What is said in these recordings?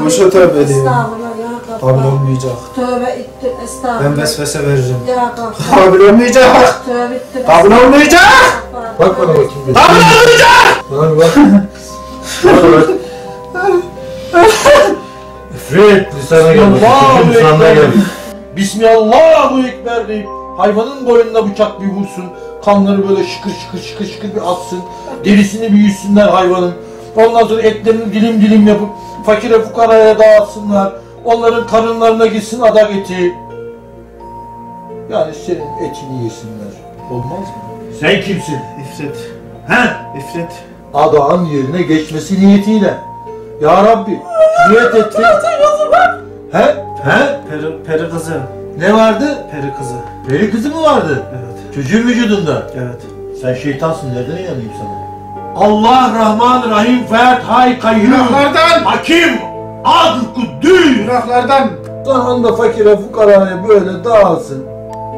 Boşa tövbe ediyorum. Estağfurullah ya Kabul olmayacak. Tövbe ettim estağfurullah. Ben vesvese veririm. Ya Gaffar. Kabul olmayacak. Tövbe ettim. Kabul olmayacak. Bak bana bakayım. Kabul olmayacak. Bir bak. Bana bak. İfrit lisana gel. Allahu Çocuğun lisanına Ekber. gel. Bismillahu Ekber deyip hayvanın boynuna bıçak bir vursun. Kanları böyle şıkır şıkır şıkır şıkır bir atsın. Derisini bir yüzsünler hayvanın. Ondan sonra etlerini dilim dilim yapıp fakire fukaraya dağıtsınlar. Onların karınlarına gitsin adak eti. Yani senin etini yesinler. Olmaz mı? Sen kimsin? İfrit. He? İfrit. Adağın yerine geçmesi niyetiyle. Ya Rabbi niyet ettik. He? He? Peri, peri kızı. Ne vardı? Peri kızı. Peri kızı mı vardı? Evet. Çocuğun vücudunda. Evet. Sen şeytansın nereden inanayım sana? Allah Rahman Rahim Fert Hay Kayyum Günahlardan. Hakim Adil Kuddüs Günahlardan. Zamanında fakire fukaraya böyle dağılsın.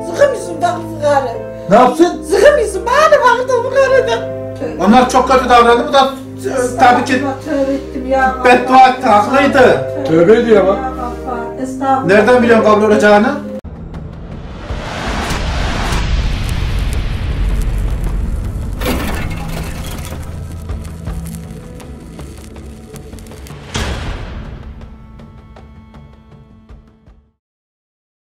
Sıkı mısın bak fıkara? Ne yapsın? Sıkı mısın? Bana baktı fıkara Onlar çok kötü davrandı. Bu da e, tabii ki Tövbe ettim ya beddua etti. Haklıydı. Tövbe ediyor bak. Nereden biliyorsun kabul olacağını?